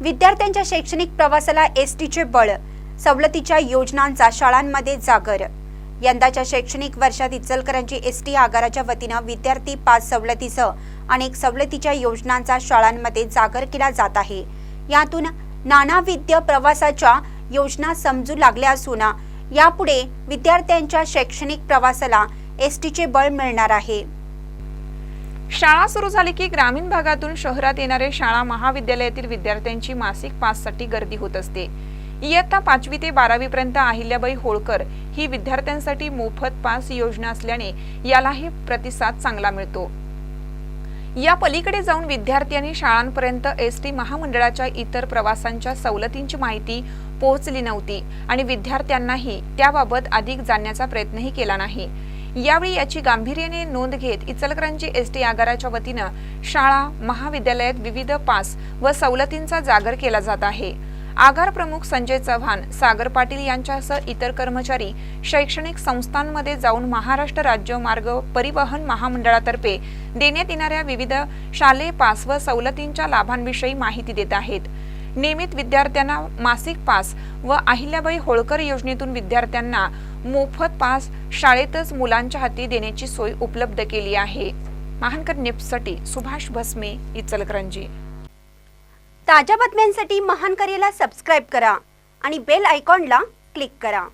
विद्यार्थ्यांच्या शैक्षणिक प्रवासाला एस टीचे बळ सवलतीच्या योजनांचा शाळांमध्ये जागर. यंदाच्या शैक्षणिक वर्षात इचलकरांची एस टी आगाराच्या वतीनं विद्यार्थी पास सवलतीसह अनेक सवलतीच्या योजनांचा शाळांमध्ये जागर केला जात आहे. यातून नानाविद्य प्रवासाच्या योजना समजू लागल्या असून यापुढे विद्यार्थ्यांच्या शैक्षणिक प्रवासाला एस टीचे बळ मिळणार आहे. शाळा सुरू झाली की ग्रामीण भागातून शहरात येणारे शाळा महाविद्यालयातील विद्यार्थ्यांची मासिक पाससाठी गर्दी होत असते. इयत्ता पाचवी ते बारावी पर्यंत अहिल्याबाई होळकर ही विद्यार्थ्यांसाठी मोफत पास योजना असल्याने यालाही प्रतिसाद चांगला मिळतो. या पलीकडे जाऊन विद्यार्थ्यांनी शाळांपर्यंत एस टी महामंडळाच्या इतर प्रवासांच्या सवलतींची माहिती पोहोचली नव्हती आणि विद्यार्थ्यांनाही त्याबाबत अधिक जाणण्याचा प्रयत्नही केला नाही. यावेळी याची गांभीर्याने नोंद घेत इचलकरंजी एस टी आगाराच्या वतीनं शाळा महाविद्यालयात विविध पास व सवलतींचा जागर केला जात आहे. आगार प्रमुख संजय चव्हाण सागर पाटील यांच्यासह इतर कर्मचारी शैक्षणिक संस्थांमध्ये जाऊन महाराष्ट्र राज्य मार्ग परिवहन महामंडळातर्फे देण्यात येणाऱ्या विविध शालेय पास व सवलतींच्या लाभांविषयी माहिती देत आहेत. नियमित विद्यार्थ्यांना मासिक पास व अहिल्याबाई होळकर योजनेतून विद्यार्थ्यांना मोफत पास शाळेतच मुलांच्या हाती देण्याची सोय उपलब्ध केली आहे. महानकर निप्ससाठी सुभाष भस्मे इचलकरंजी. ताज्या बातम्यांसाठी महानकरेला सबस्क्राईब करा आणि बेल आयकॉनला क्लिक करा.